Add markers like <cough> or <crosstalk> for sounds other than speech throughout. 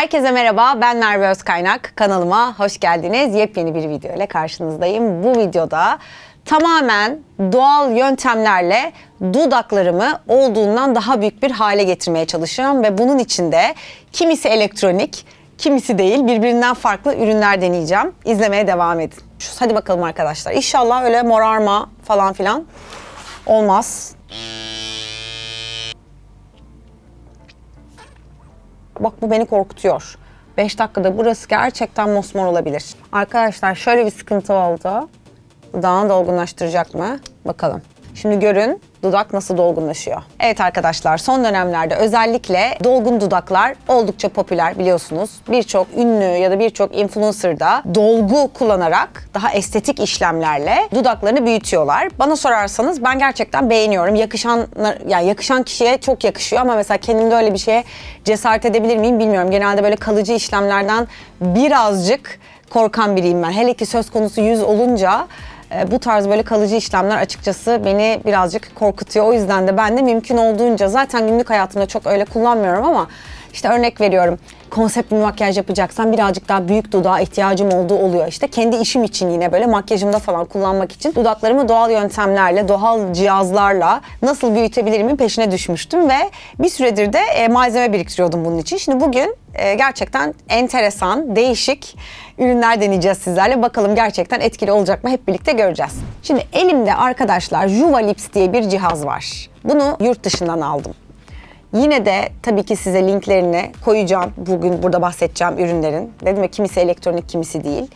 Herkese merhaba, ben Merve Özkaynak. Kanalıma hoş geldiniz. Yepyeni bir video ile karşınızdayım. Bu videoda tamamen doğal yöntemlerle dudaklarımı olduğundan daha büyük bir hale getirmeye çalışıyorum. Ve bunun içinde kimisi elektronik, kimisi değil birbirinden farklı ürünler deneyeceğim. İzlemeye devam edin. Hadi bakalım arkadaşlar. İnşallah öyle morarma falan filan olmaz. Bak bu beni korkutuyor. 5 dakikada burası gerçekten mosmor olabilir. Arkadaşlar şöyle bir sıkıntı oldu. Dudağını dolgunlaştıracak mı? Bakalım. Şimdi görün dudak nasıl dolgunlaşıyor. Evet arkadaşlar son dönemlerde özellikle dolgun dudaklar oldukça popüler biliyorsunuz. Birçok ünlü ya da birçok influencer da dolgu kullanarak daha estetik işlemlerle dudaklarını büyütüyorlar. Bana sorarsanız ben gerçekten beğeniyorum. Yakışan yani yakışan kişiye çok yakışıyor ama mesela kendimde öyle bir şeye cesaret edebilir miyim bilmiyorum. Genelde böyle kalıcı işlemlerden birazcık korkan biriyim ben. Hele ki söz konusu yüz olunca bu tarz böyle kalıcı işlemler açıkçası beni birazcık korkutuyor. O yüzden de ben de mümkün olduğunca zaten günlük hayatımda çok öyle kullanmıyorum ama işte örnek veriyorum. Konsept bir makyaj yapacaksam birazcık daha büyük dudağa ihtiyacım olduğu oluyor. İşte kendi işim için yine böyle makyajımda falan kullanmak için dudaklarımı doğal yöntemlerle, doğal cihazlarla nasıl büyütebilirimin peşine düşmüştüm ve bir süredir de e, malzeme biriktiriyordum bunun için. Şimdi bugün e, gerçekten enteresan, değişik ürünler deneyeceğiz sizlerle. Bakalım gerçekten etkili olacak mı hep birlikte göreceğiz. Şimdi elimde arkadaşlar Juva Lips diye bir cihaz var. Bunu yurt dışından aldım. Yine de tabii ki size linklerini koyacağım. Bugün burada bahsedeceğim ürünlerin. Dedim ya kimisi elektronik, kimisi değil.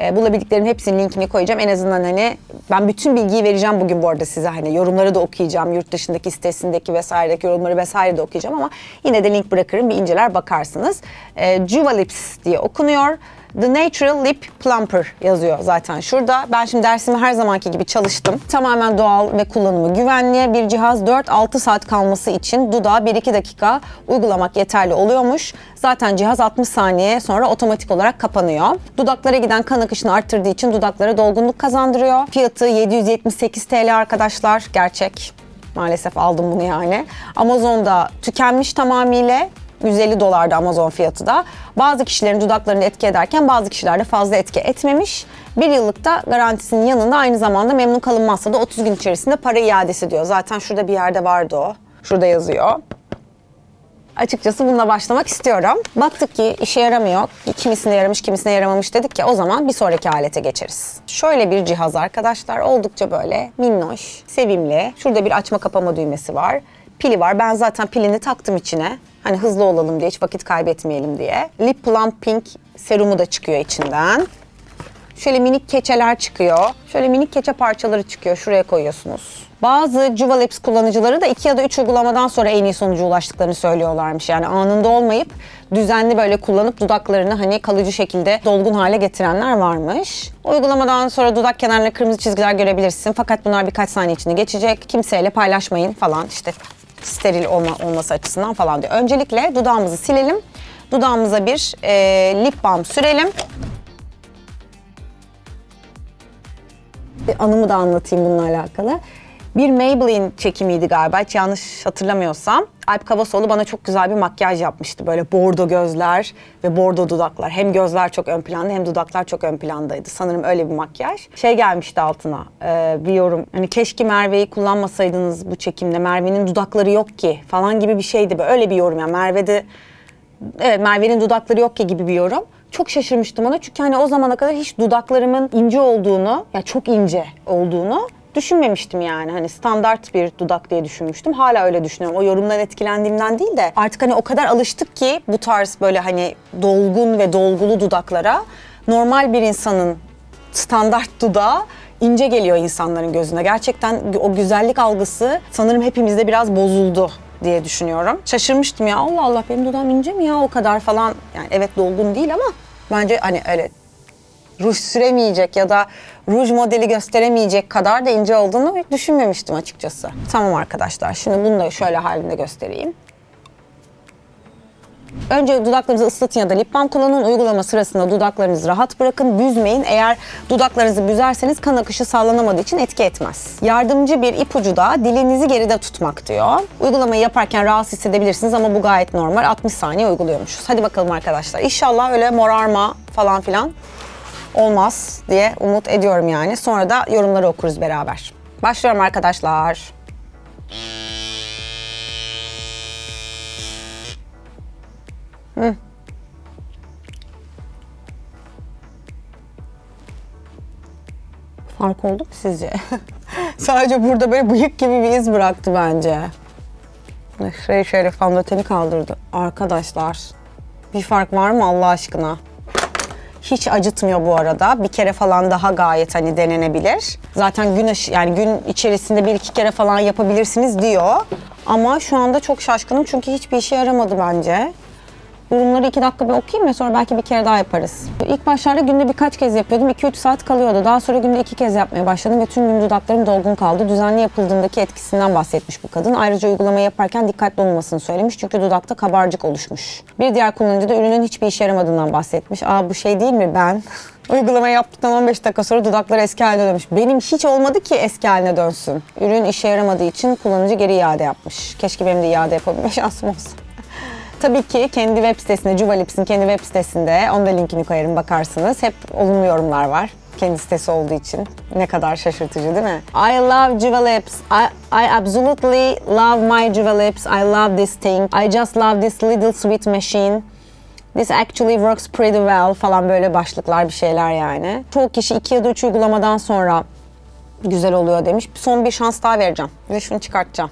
E, bulabildiklerim hepsinin linkini koyacağım. En azından hani ben bütün bilgiyi vereceğim bugün bu arada size. Hani yorumları da okuyacağım. Yurt dışındaki sitesindeki vesairedeki yorumları vesaire de okuyacağım ama yine de link bırakırım. Bir inceler bakarsınız. E, Juva Lips diye okunuyor. The Natural Lip Plumper yazıyor zaten şurada. Ben şimdi dersimi her zamanki gibi çalıştım. Tamamen doğal ve kullanımı güvenli bir cihaz. 4-6 saat kalması için dudağa 1-2 dakika uygulamak yeterli oluyormuş. Zaten cihaz 60 saniye sonra otomatik olarak kapanıyor. Dudaklara giden kan akışını arttırdığı için dudaklara dolgunluk kazandırıyor. Fiyatı 778 TL arkadaşlar. Gerçek. Maalesef aldım bunu yani. Amazon'da tükenmiş tamamıyla. 150 dolardı Amazon fiyatı da. Bazı kişilerin dudaklarını etki ederken bazı kişilerde fazla etki etmemiş. Bir yıllık da garantisinin yanında aynı zamanda memnun kalınmazsa da 30 gün içerisinde para iadesi diyor. Zaten şurada bir yerde vardı o. Şurada yazıyor. Açıkçası bununla başlamak istiyorum. Baktık ki işe yaramıyor. Kimisine yaramış, kimisine yaramamış dedik ya o zaman bir sonraki alete geçeriz. Şöyle bir cihaz arkadaşlar. Oldukça böyle minnoş, sevimli. Şurada bir açma kapama düğmesi var. Pili var. Ben zaten pilini taktım içine. Hani hızlı olalım diye, hiç vakit kaybetmeyelim diye. Lip Plumping serumu da çıkıyor içinden. Şöyle minik keçeler çıkıyor. Şöyle minik keçe parçaları çıkıyor. Şuraya koyuyorsunuz. Bazı Juva Lips kullanıcıları da 2 ya da 3 uygulamadan sonra en iyi sonuca ulaştıklarını söylüyorlarmış. Yani anında olmayıp düzenli böyle kullanıp dudaklarını hani kalıcı şekilde dolgun hale getirenler varmış. Uygulamadan sonra dudak kenarlarına kırmızı çizgiler görebilirsin. Fakat bunlar birkaç saniye içinde geçecek. Kimseyle paylaşmayın falan işte steril olma, olması açısından falan diyor. Öncelikle dudağımızı silelim. Dudağımıza bir e, lip balm sürelim. Bir anımı da anlatayım bununla alakalı. Bir Maybelline çekimiydi galiba hiç yanlış hatırlamıyorsam. Alp Kavasoğlu bana çok güzel bir makyaj yapmıştı. Böyle bordo gözler ve bordo dudaklar. Hem gözler çok ön planda hem dudaklar çok ön plandaydı. Sanırım öyle bir makyaj. Şey gelmişti altına e, bir yorum. Hani keşke Merve'yi kullanmasaydınız bu çekimde. Merve'nin dudakları yok ki falan gibi bir şeydi. Böyle öyle bir yorum yani. Merve'de evet Merve'nin dudakları yok ki gibi bir yorum. Çok şaşırmıştım ona çünkü hani o zamana kadar hiç dudaklarımın ince olduğunu, ya yani çok ince olduğunu düşünmemiştim yani. Hani standart bir dudak diye düşünmüştüm. Hala öyle düşünüyorum. O yorumdan etkilendiğimden değil de artık hani o kadar alıştık ki bu tarz böyle hani dolgun ve dolgulu dudaklara normal bir insanın standart dudağı ince geliyor insanların gözüne. Gerçekten o güzellik algısı sanırım hepimizde biraz bozuldu diye düşünüyorum. Şaşırmıştım ya Allah Allah benim dudağım ince mi ya o kadar falan. Yani evet dolgun değil ama bence hani öyle ruj süremeyecek ya da ruj modeli gösteremeyecek kadar da ince olduğunu düşünmemiştim açıkçası. Tamam arkadaşlar şimdi bunu da şöyle halinde göstereyim. Önce dudaklarınızı ıslatın ya da lip balm kullanın. Uygulama sırasında dudaklarınızı rahat bırakın. Büzmeyin. Eğer dudaklarınızı büzerseniz kan akışı sağlanamadığı için etki etmez. Yardımcı bir ipucu da dilinizi geride tutmak diyor. Uygulamayı yaparken rahatsız hissedebilirsiniz ama bu gayet normal. 60 saniye uyguluyormuşuz. Hadi bakalım arkadaşlar. İnşallah öyle morarma falan filan olmaz diye umut ediyorum yani. Sonra da yorumları okuruz beraber. Başlıyorum arkadaşlar. Fark oldu mu sizce? <laughs> Sadece burada böyle bıyık gibi bir iz bıraktı bence. Şöyle şöyle fondöteni kaldırdı. Arkadaşlar bir fark var mı Allah aşkına? Hiç acıtmıyor bu arada. Bir kere falan daha gayet hani denenebilir. Zaten gün aşı- yani gün içerisinde bir iki kere falan yapabilirsiniz diyor. Ama şu anda çok şaşkınım çünkü hiçbir işe yaramadı bence. Yorumları iki dakika bir okuyayım ve sonra belki bir kere daha yaparız. İlk başlarda günde birkaç kez yapıyordum. 2-3 saat kalıyordu. Daha sonra günde iki kez yapmaya başladım ve tüm gün dudaklarım dolgun kaldı. Düzenli yapıldığındaki etkisinden bahsetmiş bu kadın. Ayrıca uygulamayı yaparken dikkatli olmasını söylemiş çünkü dudakta kabarcık oluşmuş. Bir diğer kullanıcı da ürünün hiçbir işe yaramadığından bahsetmiş. Aa bu şey değil mi ben? <laughs> Uygulamayı yaptıktan 15 dakika sonra dudaklar eski haline dönmüş. Benim hiç olmadı ki eski haline dönsün. Ürün işe yaramadığı için kullanıcı geri iade yapmış. Keşke benim de iade yapabilme <laughs> şansım olsa. Tabii ki kendi web sitesinde, Juva Lips'in kendi web sitesinde, onu da linkini koyarım bakarsınız. Hep olumlu yorumlar var. Kendi sitesi olduğu için. Ne kadar şaşırtıcı değil mi? I love Juva Lips. I, I absolutely love my Juva Lips. I love this thing. I just love this little sweet machine. This actually works pretty well falan böyle başlıklar bir şeyler yani. Çoğu kişi 2 ya da 3 uygulamadan sonra güzel oluyor demiş. Son bir şans daha vereceğim ve şunu çıkartacağım.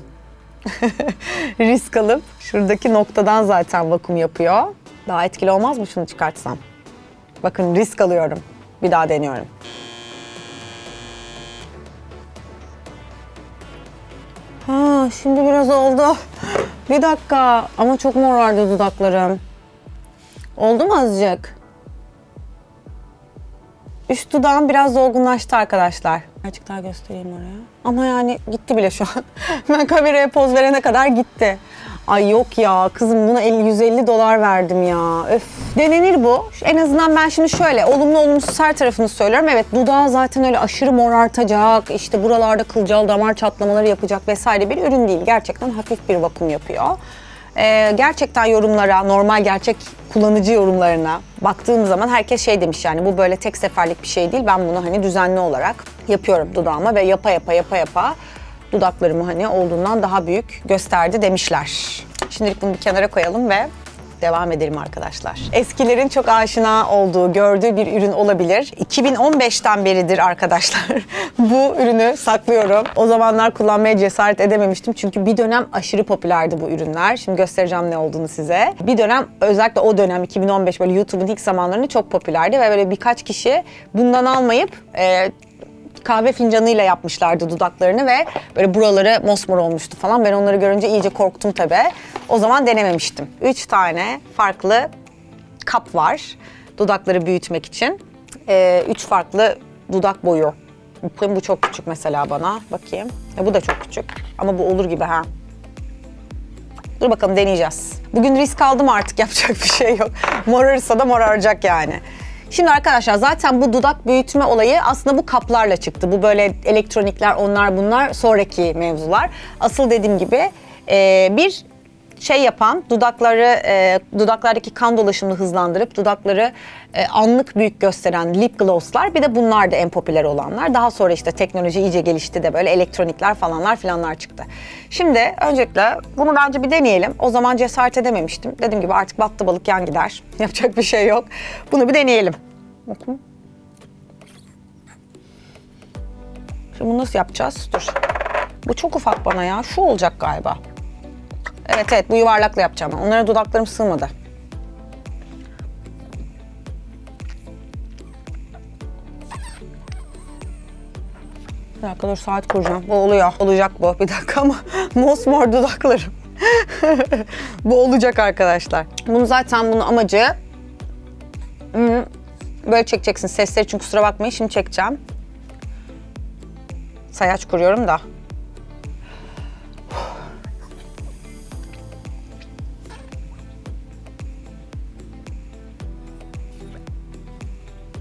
<laughs> Risk alıp şuradaki noktadan zaten vakum yapıyor. Daha etkili olmaz mı şunu çıkartsam? Bakın risk alıyorum. Bir daha deniyorum. Ha, şimdi biraz oldu. Bir dakika. Ama çok morardı dudaklarım. Oldu mu azıcık? Üst dudağım biraz dolgunlaştı arkadaşlar. Azıcık daha göstereyim oraya. Ama yani gitti bile şu an. <laughs> ben kameraya poz verene kadar gitti. Ay yok ya kızım buna 50, 150 dolar verdim ya. Öf. Denenir bu. En azından ben şimdi şöyle olumlu olumsuz her tarafını söylüyorum. Evet dudağı zaten öyle aşırı morartacak, işte buralarda kılcal damar çatlamaları yapacak vesaire bir ürün değil. Gerçekten hafif bir vakum yapıyor. Ee, gerçekten yorumlara, normal gerçek kullanıcı yorumlarına baktığım zaman herkes şey demiş yani bu böyle tek seferlik bir şey değil. Ben bunu hani düzenli olarak yapıyorum dudağıma ve yapa yapa yapa yapa dudaklarımı hani olduğundan daha büyük gösterdi demişler. Şimdilik bunu bir kenara koyalım ve devam edelim arkadaşlar. Eskilerin çok aşina olduğu, gördüğü bir ürün olabilir. 2015'ten beridir arkadaşlar. <laughs> bu ürünü saklıyorum. O zamanlar kullanmaya cesaret edememiştim. Çünkü bir dönem aşırı popülerdi bu ürünler. Şimdi göstereceğim ne olduğunu size. Bir dönem özellikle o dönem 2015 böyle YouTube'un ilk zamanlarında çok popülerdi ve böyle birkaç kişi bundan almayıp e, kahve fincanıyla yapmışlardı dudaklarını ve böyle buraları mosmor olmuştu falan. Ben onları görünce iyice korktum tabii. O zaman denememiştim. Üç tane farklı kap var dudakları büyütmek için. Ee, üç farklı dudak boyu. Bu, bu çok küçük mesela bana. Bakayım. E, bu da çok küçük. Ama bu olur gibi ha. Dur bakalım deneyeceğiz. Bugün risk aldım artık <laughs> yapacak bir şey yok. Morarırsa da moraracak yani. Şimdi arkadaşlar zaten bu dudak büyütme olayı aslında bu kaplarla çıktı. Bu böyle elektronikler onlar bunlar sonraki mevzular. Asıl dediğim gibi e, bir şey yapan dudakları e, dudaklardaki kan dolaşımını hızlandırıp dudakları e, anlık büyük gösteren lip glosslar bir de bunlar da en popüler olanlar. Daha sonra işte teknoloji iyice gelişti de böyle elektronikler falanlar filanlar çıktı. Şimdi öncelikle bunu bence bir deneyelim. O zaman cesaret edememiştim. Dediğim gibi artık battı balık yan gider. <laughs> Yapacak bir şey yok. Bunu bir deneyelim. Şimdi bunu nasıl yapacağız? Dur. Bu çok ufak bana ya. Şu olacak galiba. Evet evet bu yuvarlakla yapacağım. Onlara dudaklarım sığmadı. Bir dakika dur saat kuracağım. Bu oluyor. Olacak bu. Bir dakika ama <laughs> mosmor dudaklarım. <laughs> bu olacak arkadaşlar. Bunu zaten bunun amacı böyle çekeceksin. Sesleri için kusura bakmayın. Şimdi çekeceğim. Sayaç kuruyorum da.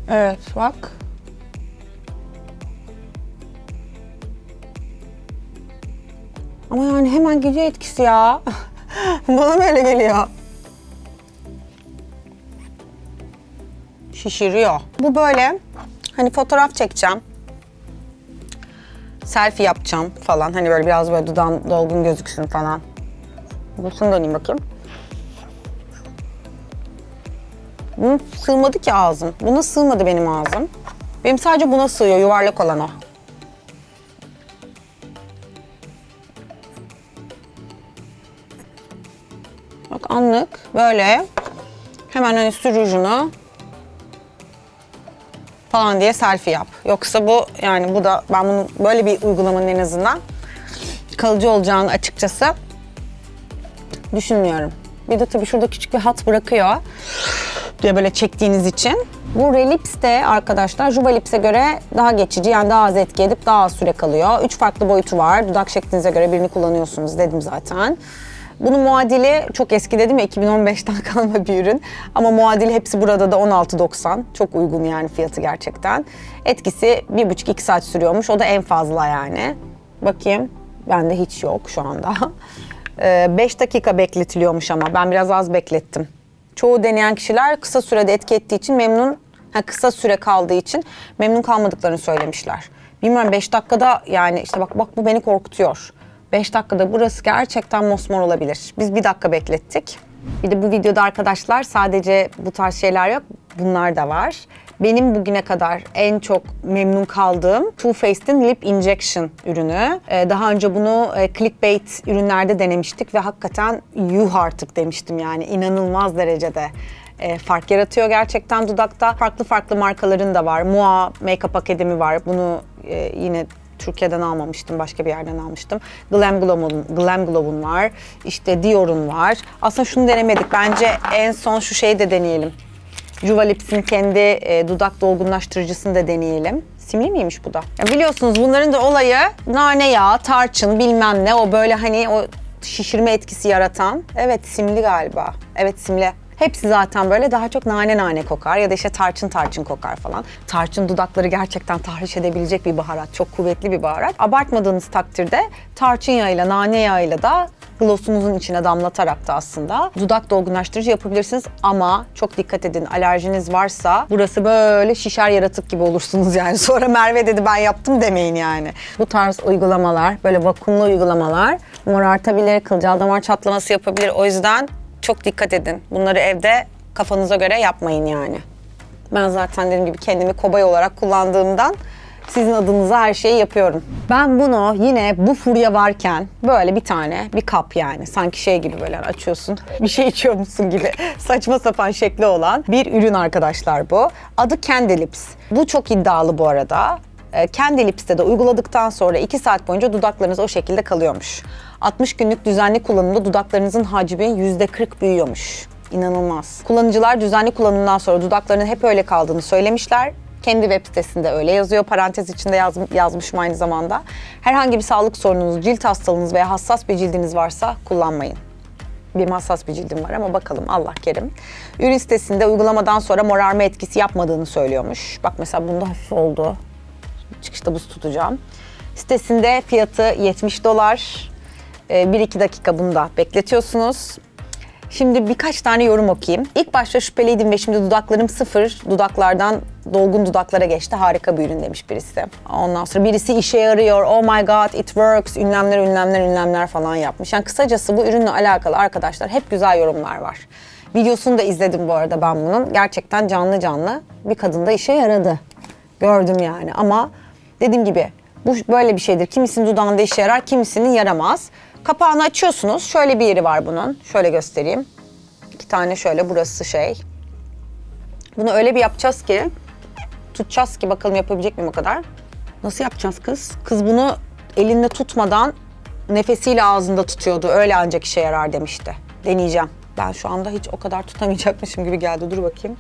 Evet bak. Ama yani hemen gece etkisi ya. <laughs> Bana böyle geliyor. Şişiriyor. Bu böyle hani fotoğraf çekeceğim. Selfie yapacağım falan. Hani böyle biraz böyle dudağım dolgun gözüksün falan. Bunu deneyeyim bakayım. Bunun sığmadı ki ağzım. Buna sığmadı benim ağzım. Benim sadece buna sığıyor, yuvarlak olan o. Bak anlık böyle hemen hani sür ucunu falan diye selfie yap. Yoksa bu yani bu da ben bunu böyle bir uygulamanın en azından kalıcı olacağını açıkçası düşünmüyorum. Bir de tabii şurada küçük bir hat bırakıyor diye böyle çektiğiniz için. Bu Relips de arkadaşlar Juba Lips'e göre daha geçici yani daha az etki edip daha az süre kalıyor. Üç farklı boyutu var. Dudak şeklinize göre birini kullanıyorsunuz dedim zaten. Bunun muadili çok eski dedim ya 2015'ten <laughs> kalma bir ürün. Ama muadili hepsi burada da 16.90. Çok uygun yani fiyatı gerçekten. Etkisi 1,5-2 saat sürüyormuş. O da en fazla yani. Bakayım. Bende hiç yok şu anda. <laughs> 5 dakika bekletiliyormuş ama ben biraz az beklettim. Çoğu deneyen kişiler kısa sürede etki ettiği için memnun, ha, kısa süre kaldığı için memnun kalmadıklarını söylemişler. Bilmiyorum 5 dakikada yani işte bak bak bu beni korkutuyor. 5 dakikada burası gerçekten mosmor olabilir. Biz bir dakika beklettik. Bir de bu videoda arkadaşlar sadece bu tarz şeyler yok. Bunlar da var. Benim bugüne kadar en çok memnun kaldığım Too Faced'in Lip Injection ürünü. Ee, daha önce bunu e, clickbait ürünlerde denemiştik ve hakikaten yuh artık demiştim yani inanılmaz derecede e, fark yaratıyor gerçekten dudakta. Farklı farklı markaların da var. Mua Makeup Academy var. Bunu e, yine Türkiye'den almamıştım, başka bir yerden almıştım. Glam Glow'un, Glam Glow'un var. İşte Dior'un var. Aslında şunu denemedik. Bence en son şu şeyi de deneyelim. Juva Lips'in kendi e, dudak dolgunlaştırıcısını da deneyelim. Simli miymiş bu da? Ya biliyorsunuz bunların da olayı nane yağı, tarçın bilmem ne o böyle hani o şişirme etkisi yaratan. Evet simli galiba. Evet simli. Hepsi zaten böyle daha çok nane nane kokar ya da işte tarçın tarçın kokar falan. Tarçın dudakları gerçekten tahriş edebilecek bir baharat. Çok kuvvetli bir baharat. Abartmadığınız takdirde tarçın yağıyla, nane yağıyla da glossunuzun içine damlatarak da aslında dudak dolgunlaştırıcı yapabilirsiniz ama çok dikkat edin alerjiniz varsa burası böyle şişer yaratık gibi olursunuz yani. <laughs> Sonra Merve dedi ben yaptım demeyin yani. Bu tarz uygulamalar böyle vakumlu uygulamalar morartabilir, kılcal damar çatlaması yapabilir. O yüzden çok dikkat edin. Bunları evde kafanıza göre yapmayın yani. Ben zaten dediğim gibi kendimi kobay olarak kullandığımdan sizin adınıza her şeyi yapıyorum. Ben bunu yine bu furya varken böyle bir tane bir kap yani sanki şey gibi böyle açıyorsun bir şey içiyormuşsun gibi <laughs> saçma sapan şekli olan bir ürün arkadaşlar bu. Adı Candy Lips. Bu çok iddialı bu arada. Ee, Candy Lips'te de uyguladıktan sonra 2 saat boyunca dudaklarınız o şekilde kalıyormuş. 60 günlük düzenli kullanımda dudaklarınızın hacmi %40 büyüyormuş. İnanılmaz. Kullanıcılar düzenli kullanımdan sonra dudaklarının hep öyle kaldığını söylemişler. Kendi web sitesinde öyle yazıyor. Parantez içinde yaz, yazmışım aynı zamanda. Herhangi bir sağlık sorununuz, cilt hastalığınız veya hassas bir cildiniz varsa kullanmayın. Benim hassas bir cildim var ama bakalım Allah kerim. Ürün sitesinde uygulamadan sonra morarma etkisi yapmadığını söylüyormuş. Bak mesela bunda hafif oldu. Çıkışta buz tutacağım. Sitesinde fiyatı 70 dolar. 1-2 dakika bunda bekletiyorsunuz. Şimdi birkaç tane yorum okuyayım. İlk başta şüpheliydim ve şimdi dudaklarım sıfır. Dudaklardan dolgun dudaklara geçti. Harika bir ürün demiş birisi. Ondan sonra birisi işe yarıyor. Oh my god it works. Ünlemler ünlemler ünlemler falan yapmış. Yani kısacası bu ürünle alakalı arkadaşlar hep güzel yorumlar var. Videosunu da izledim bu arada ben bunun. Gerçekten canlı canlı bir kadında işe yaradı. Gördüm yani ama dediğim gibi bu böyle bir şeydir. Kimisinin dudağında işe yarar, kimisinin yaramaz. Kapağını açıyorsunuz. Şöyle bir yeri var bunun. Şöyle göstereyim. İki tane şöyle burası şey. Bunu öyle bir yapacağız ki tutacağız ki bakalım yapabilecek miyim o kadar. Nasıl yapacağız kız? Kız bunu elinde tutmadan nefesiyle ağzında tutuyordu. Öyle ancak işe yarar demişti. Deneyeceğim. Ben şu anda hiç o kadar tutamayacakmışım gibi geldi. Dur bakayım.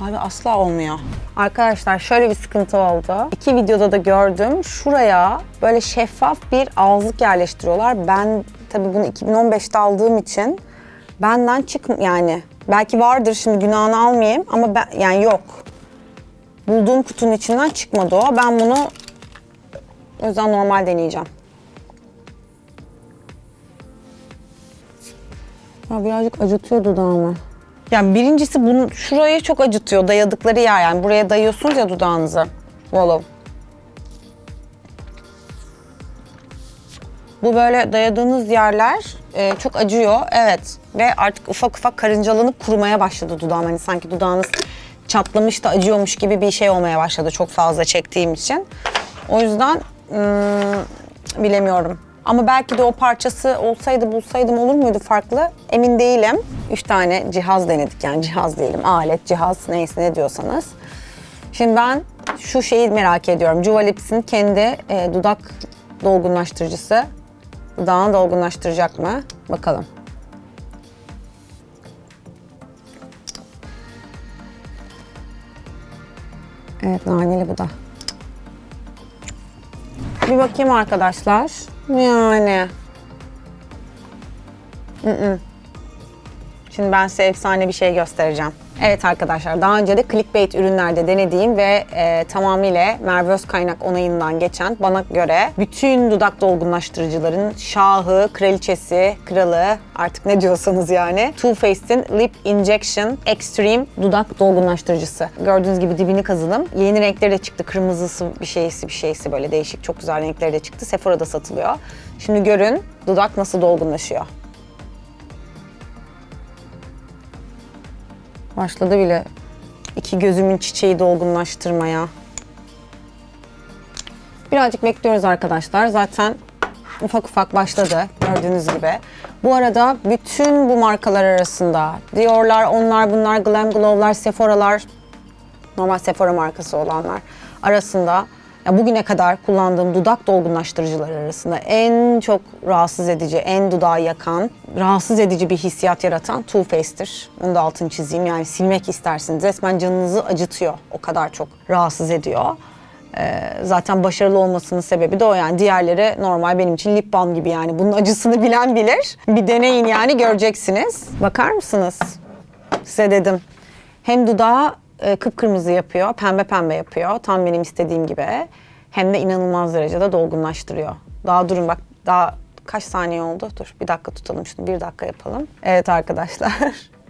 Abi asla olmuyor. Arkadaşlar şöyle bir sıkıntı oldu. İki videoda da gördüm. Şuraya böyle şeffaf bir ağızlık yerleştiriyorlar. Ben tabii bunu 2015'te aldığım için benden çık yani belki vardır şimdi günahını almayayım ama ben yani yok. Bulduğum kutunun içinden çıkmadı o. Ben bunu o yüzden normal deneyeceğim. Ya birazcık acıtıyor dudağımı. Yani birincisi bunu şurayı çok acıtıyor. Dayadıkları yer yani. Buraya dayıyorsunuz ya dudağınızı. Valla. Bu böyle dayadığınız yerler e, çok acıyor. Evet. Ve artık ufak ufak karıncalanıp kurumaya başladı dudağım. Hani sanki dudağınız çatlamış da acıyormuş gibi bir şey olmaya başladı çok fazla çektiğim için. O yüzden hmm, bilemiyorum. Ama belki de o parçası olsaydı bulsaydım olur muydu farklı? Emin değilim. Üç tane cihaz denedik yani cihaz diyelim. Alet, cihaz neyse ne diyorsanız. Şimdi ben şu şeyi merak ediyorum. Juva Lips'in kendi e, dudak dolgunlaştırıcısı. Dudağını dolgunlaştıracak mı? Bakalım. Evet naneli bu da. Bir bakayım arkadaşlar. Yani. Mm-mm. Şimdi ben size efsane bir şey göstereceğim. Evet arkadaşlar daha önce de clickbait ürünlerde denediğim ve e, tamamıyla Merve kaynak onayından geçen bana göre bütün dudak dolgunlaştırıcıların şahı, kraliçesi, kralı artık ne diyorsanız yani Too Faced'in Lip Injection Extreme dudak dolgunlaştırıcısı. Gördüğünüz gibi dibini kazıdım. Yeni renkleri de çıktı. Kırmızısı bir şeysi bir şeysi böyle değişik çok güzel renkleri de çıktı. Sephora'da satılıyor. Şimdi görün dudak nasıl dolgunlaşıyor. Başladı bile iki gözümün çiçeği dolgunlaştırmaya. Birazcık bekliyoruz arkadaşlar. Zaten ufak ufak başladı gördüğünüz gibi. Bu arada bütün bu markalar arasında Dior'lar, onlar bunlar, Glam Glow'lar, Sephora'lar, normal Sephora markası olanlar arasında ya bugüne kadar kullandığım dudak dolgunlaştırıcılar arasında en çok rahatsız edici, en dudağı yakan, rahatsız edici bir hissiyat yaratan Too Faced'tir. Onu da altını çizeyim. Yani silmek istersiniz. Resmen canınızı acıtıyor. O kadar çok rahatsız ediyor. Ee, zaten başarılı olmasının sebebi de o yani. Diğerleri normal benim için lip balm gibi yani. Bunun acısını bilen bilir. Bir deneyin yani göreceksiniz. Bakar mısınız? Size dedim. Hem dudağı e, kıpkırmızı yapıyor, pembe pembe yapıyor. Tam benim istediğim gibi. Hem de inanılmaz derecede dolgunlaştırıyor. Daha durun bak daha kaç saniye oldu? Dur bir dakika tutalım şunu. Bir dakika yapalım. Evet arkadaşlar.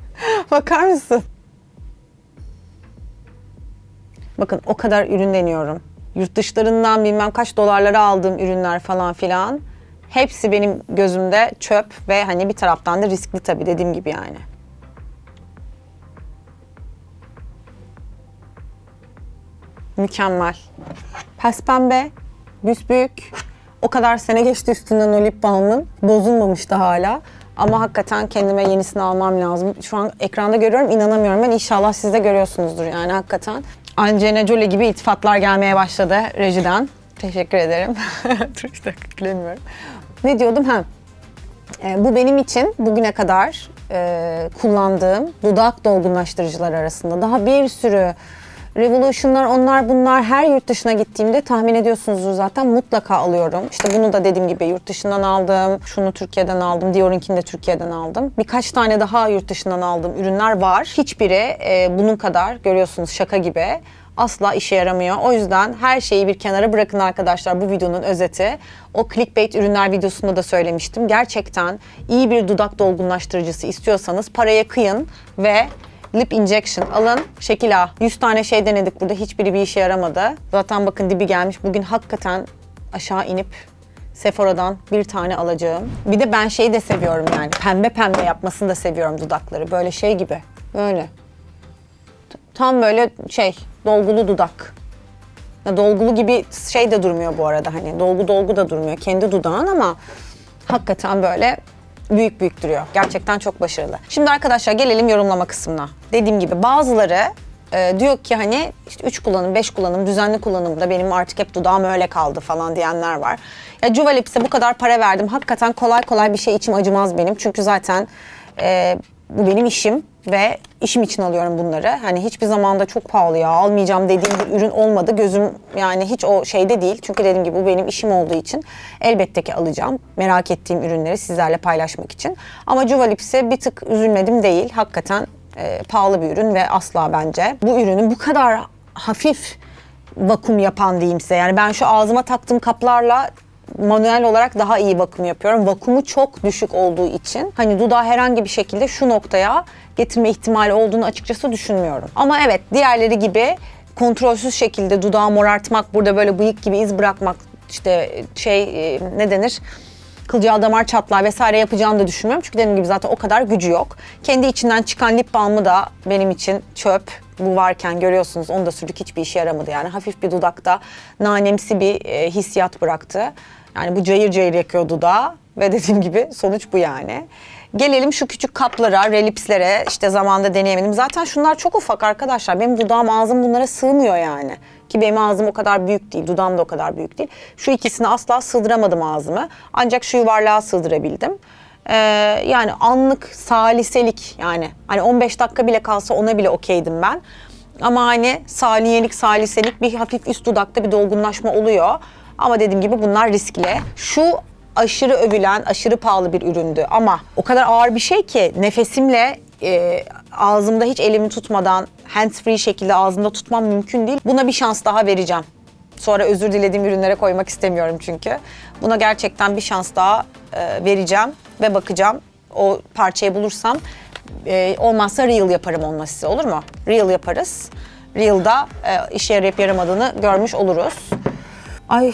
<laughs> Bakar mısın? Bakın o kadar ürün deniyorum. Yurt dışlarından bilmem kaç dolarlara aldığım ürünler falan filan. Hepsi benim gözümde çöp ve hani bir taraftan da riskli tabii dediğim gibi yani. Mükemmel. Pembe, büyük. O kadar sene geçti üstünden o lip balmın. Bozulmamıştı hala. Ama hakikaten kendime yenisini almam lazım. Şu an ekranda görüyorum, inanamıyorum. Ben inşallah siz de görüyorsunuzdur yani hakikaten. Angelina Jolie gibi iltifatlar gelmeye başladı rejiden. Teşekkür ederim. <laughs> Dur bir dakika gülemiyorum. Ne diyordum? Ha. E, bu benim için bugüne kadar e, kullandığım dudak dolgunlaştırıcılar arasında. Daha bir sürü Revolution'lar onlar bunlar her yurt dışına gittiğimde tahmin ediyorsunuzdur zaten mutlaka alıyorum. İşte bunu da dediğim gibi yurt dışından aldım. Şunu Türkiye'den aldım. Dior'unkini de Türkiye'den aldım. Birkaç tane daha yurt dışından aldığım ürünler var. Hiçbiri e, bunun kadar görüyorsunuz şaka gibi asla işe yaramıyor. O yüzden her şeyi bir kenara bırakın arkadaşlar. Bu videonun özeti. O clickbait ürünler videosunda da söylemiştim. Gerçekten iyi bir dudak dolgunlaştırıcısı istiyorsanız paraya kıyın ve Lip Injection alın. Şekil A. 100 tane şey denedik burada. Hiçbiri bir işe yaramadı. Zaten bakın dibi gelmiş. Bugün hakikaten aşağı inip Sephora'dan bir tane alacağım. Bir de ben şeyi de seviyorum yani. Pembe pembe yapmasını da seviyorum dudakları. Böyle şey gibi. Böyle. Tam böyle şey dolgulu dudak. Ya dolgulu gibi şey de durmuyor bu arada hani dolgu dolgu da durmuyor kendi dudağın ama hakikaten böyle büyük büyük duruyor. Gerçekten çok başarılı. Şimdi arkadaşlar gelelim yorumlama kısmına. Dediğim gibi bazıları e, diyor ki hani işte 3 kullanım, 5 kullanım, düzenli kullanımda benim artık hep dudağım öyle kaldı falan diyenler var. Ya Juva bu kadar para verdim. Hakikaten kolay kolay bir şey içim acımaz benim. Çünkü zaten e, bu benim işim ve işim için alıyorum bunları. Hani hiçbir zaman da çok pahalı ya almayacağım dediğim bir ürün olmadı. Gözüm yani hiç o şeyde değil. Çünkü dediğim gibi bu benim işim olduğu için elbette ki alacağım. Merak ettiğim ürünleri sizlerle paylaşmak için. Ama Juvalips'e bir tık üzülmedim değil. Hakikaten e, pahalı bir ürün ve asla bence bu ürünün bu kadar hafif vakum yapan diyeyim size. Yani ben şu ağzıma taktığım kaplarla manuel olarak daha iyi vakum yapıyorum. Vakumu çok düşük olduğu için hani dudağı herhangi bir şekilde şu noktaya getirme ihtimali olduğunu açıkçası düşünmüyorum. Ama evet diğerleri gibi kontrolsüz şekilde dudağı morartmak, burada böyle bıyık gibi iz bırakmak işte şey e, ne denir? kılcal damar çatlağı vesaire yapacağını da düşünmüyorum. Çünkü dediğim gibi zaten o kadar gücü yok. Kendi içinden çıkan lip balmı da benim için çöp. Bu varken görüyorsunuz onu da sürdük hiçbir işe yaramadı yani. Hafif bir dudakta nanemsi bir e, hissiyat bıraktı. Yani bu cayır cayır yakıyor dudağı ve <laughs> dediğim gibi sonuç bu yani. Gelelim şu küçük kaplara, relipslere işte zamanda deneyemedim. Zaten şunlar çok ufak arkadaşlar. Benim dudağım ağzım bunlara sığmıyor yani. Ki benim ağzım o kadar büyük değil, dudağım da o kadar büyük değil. Şu ikisini asla sığdıramadım ağzımı. Ancak şu yuvarlığa sığdırabildim. Ee, yani anlık saliselik yani hani 15 dakika bile kalsa ona bile okeydim ben. Ama hani saniyelik saliselik bir hafif üst dudakta bir dolgunlaşma oluyor. Ama dediğim gibi bunlar riskli. Şu aşırı övülen, aşırı pahalı bir üründü ama o kadar ağır bir şey ki nefesimle e, ağzımda hiç elimi tutmadan hands free şekilde ağzımda tutmam mümkün değil. Buna bir şans daha vereceğim. Sonra özür dilediğim ürünlere koymak istemiyorum çünkü. Buna gerçekten bir şans daha e, vereceğim ve bakacağım. O parçayı bulursam e, olmazsa reel yaparım onunla size olur mu? Reel yaparız. Reel'da e, işe yarayıp yaramadığını görmüş oluruz. Ay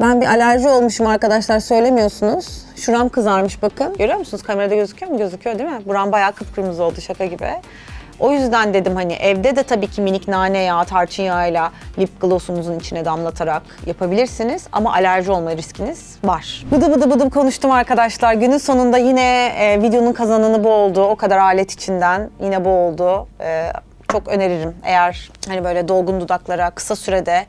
ben bir alerji olmuşum arkadaşlar söylemiyorsunuz. Şuram kızarmış bakın. Görüyor musunuz? Kamerada gözüküyor mu? Gözüküyor değil mi? Buram bayağı kıpkırmızı oldu şaka gibi. O yüzden dedim hani evde de tabii ki minik nane yağı, tarçın yağıyla lip gloss'unuzun içine damlatarak yapabilirsiniz. Ama alerji olma riskiniz var. Bıdı bıdı bıdı konuştum arkadaşlar. Günün sonunda yine e, videonun kazananı bu oldu. O kadar alet içinden yine bu oldu. E, çok öneririm. Eğer hani böyle dolgun dudaklara kısa sürede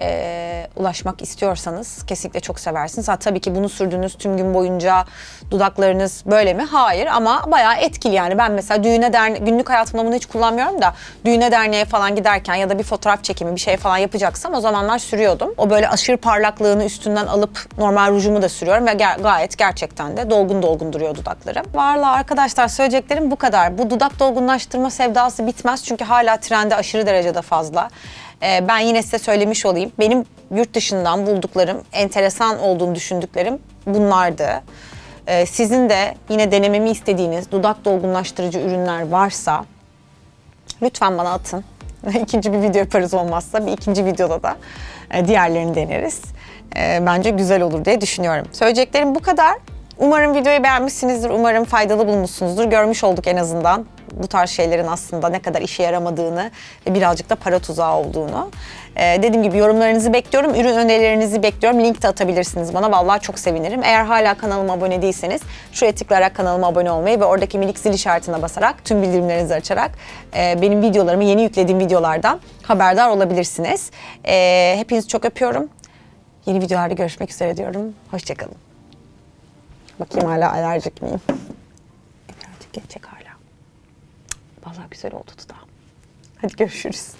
e, ulaşmak istiyorsanız kesinlikle çok seversiniz. Ha, tabii ki bunu sürdüğünüz tüm gün boyunca dudaklarınız böyle mi? Hayır ama bayağı etkili yani. Ben mesela düğüne derne günlük hayatımda bunu hiç kullanmıyorum da düğüne derneğe falan giderken ya da bir fotoğraf çekimi bir şey falan yapacaksam o zamanlar sürüyordum. O böyle aşırı parlaklığını üstünden alıp normal rujumu da sürüyorum ve ger- gayet gerçekten de dolgun dolgun duruyor dudaklarım. Vallahi arkadaşlar söyleyeceklerim bu kadar. Bu dudak dolgunlaştırma sevdası bitmez çünkü hala trende aşırı derecede fazla. Ee, ben yine size söylemiş olayım. Benim yurt dışından bulduklarım, enteresan olduğunu düşündüklerim bunlardı. Ee, sizin de yine denememi istediğiniz dudak dolgunlaştırıcı ürünler varsa lütfen bana atın. <laughs> İkinci bir video yaparız olmazsa. Bir ikinci videoda da e, diğerlerini deneriz. E, Bence güzel olur diye düşünüyorum. Söyleyeceklerim bu kadar. Umarım videoyu beğenmişsinizdir. Umarım faydalı bulmuşsunuzdur. Görmüş olduk en azından bu tarz şeylerin aslında ne kadar işe yaramadığını ve birazcık da para tuzağı olduğunu. Ee, dediğim gibi yorumlarınızı bekliyorum. Ürün önerilerinizi bekliyorum. Link de atabilirsiniz bana. Vallahi çok sevinirim. Eğer hala kanalıma abone değilseniz şuraya tıklayarak kanalıma abone olmayı ve oradaki minik zil işaretine basarak tüm bildirimlerinizi açarak e, benim videolarımı yeni yüklediğim videolardan haberdar olabilirsiniz. E, hepinizi çok öpüyorum. Yeni videolarda görüşmek üzere diyorum. Hoşçakalın. Bakayım hala alerjik miyim? Birazcık geçecek hala. Vallahi güzel oldu dudağım. Hadi görüşürüz.